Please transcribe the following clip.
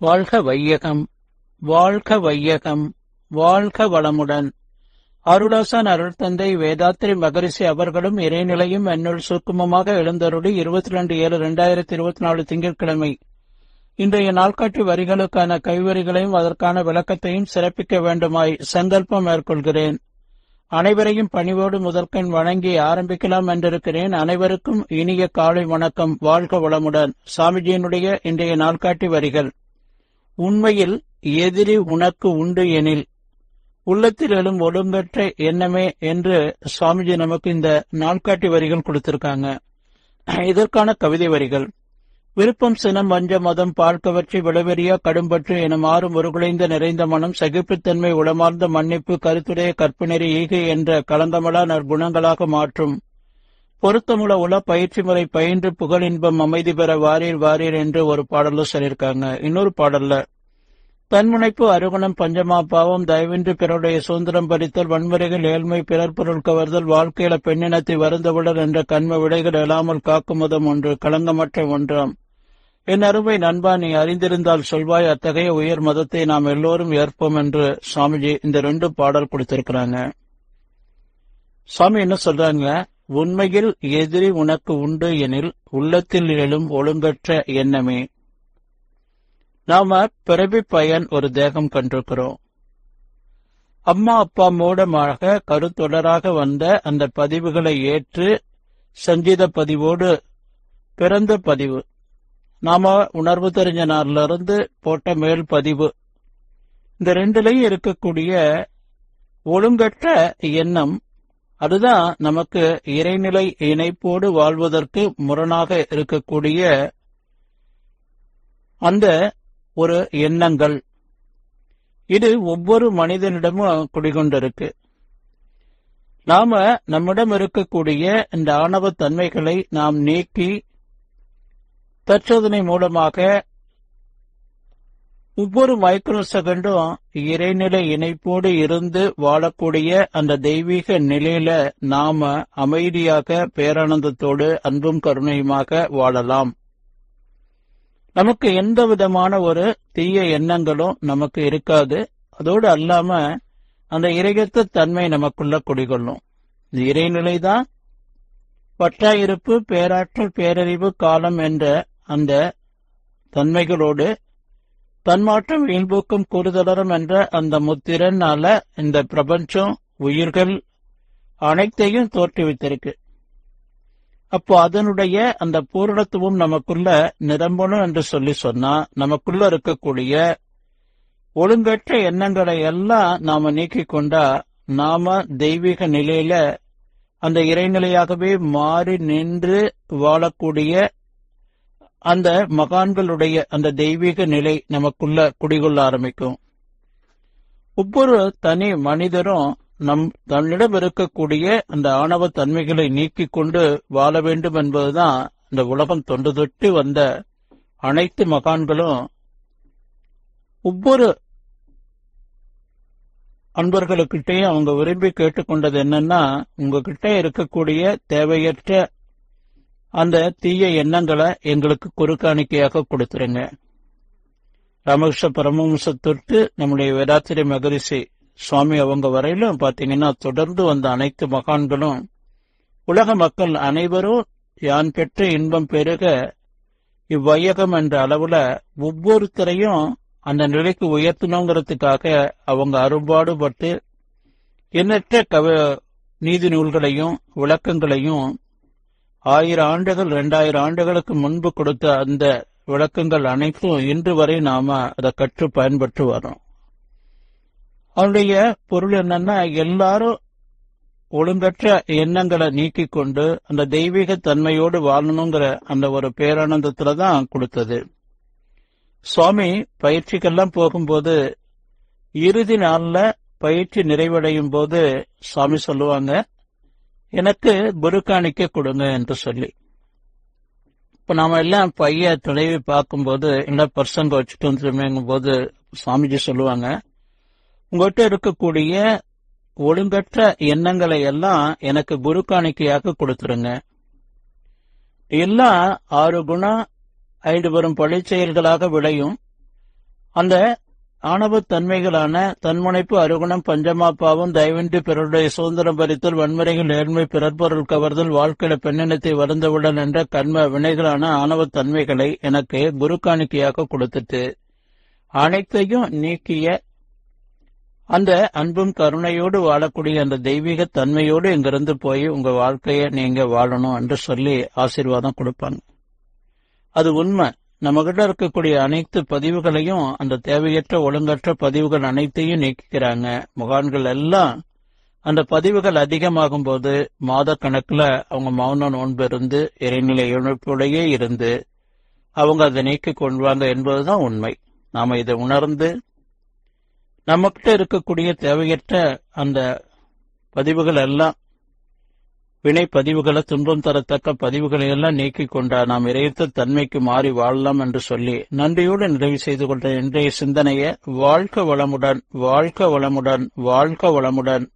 வாழ்க வையகம் வாழ்க வையகம் வாழ்க வளமுடன். அருளாசன் அருள் தந்தை வேதாத்திரி மகரிஷி அவர்களும் இறைநிலையும் என்னுள் சுக்குமமாக எழுந்தருளி இருபத்தி ரெண்டு ஏழு இரண்டாயிரத்தி இருபத்தி நாலு திங்கட்கிழமை. இன்றைய நாள்காட்டி வரிகளுக்கான கைவரிகளையும் அதற்கான விளக்கத்தையும் சிறப்பிக்க வேண்டுமாய் சங்கல்பம் மேற்கொள்கிறேன். அனைவரையும் பணிவோடு முதற்கண் வணங்கி ஆரம்பிக்கலாம் என்றிருக்கிறேன். அனைவருக்கும் இனிய காலை வணக்கம். வாழ்க வளமுடன். சாமிஜியினுடைய இன்றைய நாள்காட்டி வரிகள். உண்மையில் எதிரி உனக்கு உண்டு எனில் உள்ளத்தில் எழும் ஒழுங்கற்ற எண்ணமே என்று சுவாமிஜி நமக்கு இந்த நாள்காட்டி வரிகள் கொடுத்திருக்காங்க. இதற்கான கவிதை வரிகள். விருப்பம் சினம் வஞ்ச மதம் பார்க்கவற்றை விளவெறியா கடும்பற்று என மாறும் ஒருகுலைந்த நிறைந்த மனம் சகிப்புத்தன்மை உளமார்ந்த மன்னிப்பு கருத்துடைய கற்பனரி ஈகை என்ற கலங்கமலா நற்குணங்களாக மாற்றும். பொருத்தமுள்ள உல பயிற்சி முறை பயின்று புகழின்பம் அமைதி பெற வாரீர் வாரீர் என்று ஒரு பாடல்ல சொல்லியிருக்காங்க. இன்னொரு பாடல்ல தன்முனைப்பு அருகுணம் பஞ்சமா பாவம் தயவின்றி பிறருடைய சுதந்திரம் பறித்தல் வன்முறைகள் ஏழ்மை பிறர் பொருள் கவர்தல் வாழ்க்கையில பெண்ணினத்தை வருந்தவுடன் என்ற கண்ம விடைகள் எழாமல் காக்குமதம் ஒன்று களங்கமற்ற ஒன்றாம். என் அருமை நண்பா நீ அறிந்திருந்தால் சொல்வாய் அத்தகைய உயர் மதத்தை நாம் எல்லோரும் ஏற்போம் என்று சுவாமிஜி இந்த ரெண்டு பாடல் கொடுத்திருக்கிறாங்க. சுவாமி என்ன சொல்றாங்க? உண்மையில் எதிரி உனக்கு உண்டு எனில் உள்ளத்தில் எழும் ஒழுங்கற்ற எண்ணமே. நாம பிறவி பயன் ஒரு தேகம் கண்டிருக்கிறோம். அம்மா அப்பா மூலமாக கருத்தொடராக வந்த அந்த பதிவுகளை ஏற்று சங்கீத பதிவோடு பிறந்த பதிவு. நாம உணர்வு தெரிஞ்ச நாள்ல இருந்து போட்ட மேல் பதிவு. இந்த ரெண்டுலையும் இருக்கக்கூடிய ஒழுங்கற்ற எண்ணம் அதுதான் நமக்கு இறைநிலை இணைப்போடு வாழ்வதற்கு முரணாக இருக்கக்கூடிய அந்த ஒரு எண்ணங்கள். இது ஒவ்வொரு மனிதனிடமும் குடிகொண்டிருக்கு. நாம நம்மிடம் இருக்கக்கூடிய இந்த ஆணவ தன்மைகளை நாம் நீக்கி தற்சோதனை மூலமாக ஒவ்வொரு மைக்ரோ செகண்டும் இறைநிலை இணைப்போடு இருந்து வாழக்கூடிய அந்த தெய்வீக நிலையில நாம அமைதியாக பேரானந்தத்தோடு அன்பும் கருணையுமாக வாழலாம். நமக்கு எந்த விதமான ஒரு தீய எண்ணங்களும் நமக்கு இருக்காது. அதோடு அல்லாம அந்த இறையத்த தன்மை நமக்குள்ள குடிகொள்ளும். இந்த இறைநிலை தான் பற்றாயிருப்பு பேராற்றல் பேரறிவு காலம் என்ற அந்த தன்மைகளோடு தன்மாற்றம் இயல்பூக்கும் கூறுதலரும் என்ற அந்த முத்திரனால இந்த பிரபஞ்சம் உயிர்கள் அனைத்தையும் தோற்றுவித்திருக்கு அப்போ அதனுடைய அந்த பூரணத்துவம் நமக்குள்ள நிரம்பணும் என்று சொல்லி சொன்னா நமக்குள்ள இருக்கக்கூடிய ஒழுங்கற்ற எண்ணங்களை எல்லாம் நாம நீக்கிக் கொண்டா நாம தெய்வீக நிலையில அந்த இறைநிலையாகவே மாறி நின்று வாழக்கூடிய அந்த மகான்களுடைய அந்த தெய்வீக நிலை நமக்குள்ள குடிகொள்ள ஆரம்பிக்கும். ஒவ்வொரு தனி மனிதரும் நம் தன்னிடம் இருக்கக்கூடிய அந்த ஆணவ தன்மைகளை நீக்கி கொண்டு வாழ வேண்டும் என்பதுதான் இந்த உலகம் தொண்டு தொட்டு வந்த அனைத்து மகான்களும். ஒவ்வொரு அன்பர்களுக்கிட்டையும் அவங்க விரும்பி கேட்டுக்கொண்டது என்னன்னா உங்ககிட்ட இருக்கக்கூடிய தேவையற்ற அந்த தீய எண்ணங்களை எங்களுக்கு குறுக்காணிக்கையாக கொடுத்துருங்க. ராமகிருஷ்ண பரமஹம்சத்திற்கு நம்முடைய வேதாத்திரி மகரிஷி சுவாமி அவங்க வரையிலும் பாத்தீங்கன்னா தொடர்ந்து வந்த அனைத்து மகான்களும் உலக மக்கள் அனைவரும் யான் பெற்ற இன்பம் பெருக இவ்வையகம் என்ற அளவுல ஒவ்வொருத்தரையும் அந்த நிலைக்கு உயர்த்தணுங்கிறதுக்காக அவங்க அரும்பாடுபட்டு எண்ணற்ற கவ நீதி நூல்களையும் விளக்கங்களையும் ஆயிரம் ஆண்டுகள் இரண்டாயிரம் ஆண்டுகளுக்கு முன்பு கொடுத்த அந்த விளக்கங்கள் அனைத்தும் இன்று வரை நாம அதை கற்று பயன்பட்டு வரோம் அவருடைய பொருள் என்னன்னா எல்லாரும் ஒழுங்கற்ற எண்ணங்களை நீக்கி கொண்டு அந்த தெய்வீக தன்மையோடு வாழணுங்கிற அந்த ஒரு பேரானந்தத்துல தான் கொடுத்தது. சுவாமி பயிற்சிக்கெல்லாம் போகும்போது இறுதி நாள்ல பயிற்சி நிறைவடையும் போது சுவாமி சொல்லுவாங்க எனக்கு குருக்காணிக்க கொடுங்க என்று சொல்லி. இப்ப நாம எல்லாம் பைய துணைவி பார்க்கும்போது என்ன பர்சங்க வச்சுட்டு வந்துருமேங்கும் போது சுவாமிஜி சொல்லுவாங்க உங்கள்கிட்ட இருக்கக்கூடிய ஒழுங்கற்ற எண்ணங்களை எல்லாம் எனக்கு குரு காணிக்கையாக கொடுத்துருங்க. எல்லாம் ஆறு குணம் ஐந்து வரும் பழி செயல்களாக விளையும். அந்த ஆணவத் தன்மைகளான தன்முனைப்பு அருகுணம் பஞ்சமாப்பாவும் தயவின்றி பிறருடைய சுதந்திரம் பறித்தல் வன்முறைகள் நேர்மை பிறற்பொருள் கவர்தல் வாழ்க்கையில பெண்ணினத்தை வருந்தவுடன் என்ற கர்ம வினைகளான ஆணவத் தன்மைகளை எனக்கு குரு காணிக்கையாக கொடுத்துட்டு அனைத்தையும் நீக்கிய அந்த அன்பும் கருணையோடு வாழக்கூடிய அந்த தெய்வீக தன்மையோடு இங்கிருந்து போய் உங்க வாழ்க்கைய நீங்க வாழணும் என்று சொல்லி ஆசீர்வாதம் கொடுப்பாங்க. அது உண்மை. நம்மகிட்ட இருக்கக்கூடிய அனைத்து பதிவுகளையும் அந்த தேவையற்ற ஒழுங்கற்ற பதிவுகள் அனைத்தையும் நீக்கிக்கிறாங்க முகான்கள் எல்லாம் அந்த பதிவுகள் அதிகமாகும் போது மாத கணக்குல அவங்க மௌன நோன்பு இருந்து இறைநிலை இழப்புடையே இருந்து அவங்க அதை நீக்கி கொள்வாங்க என்பதுதான் உண்மை. நாம இதை உணர்ந்து நம்மகிட்ட இருக்கக்கூடிய தேவையற்ற அந்த பதிவுகள் எல்லாம் வினை பதிவுகளை துன்பம் தரத்தக்க பதிவுகளை எல்லாம் நீக்கிக் கொண்ட நாம் இறையத்த தன்மைக்கு மாறி வாழலாம் என்று சொல்லி நன்றியோடு நிறைவு செய்து கொண்ட இன்றைய சிந்தனையை வாழ்க்க வளமுடன் வாழ்க்க வளமுடன் வாழ்க்க வளமுடன்.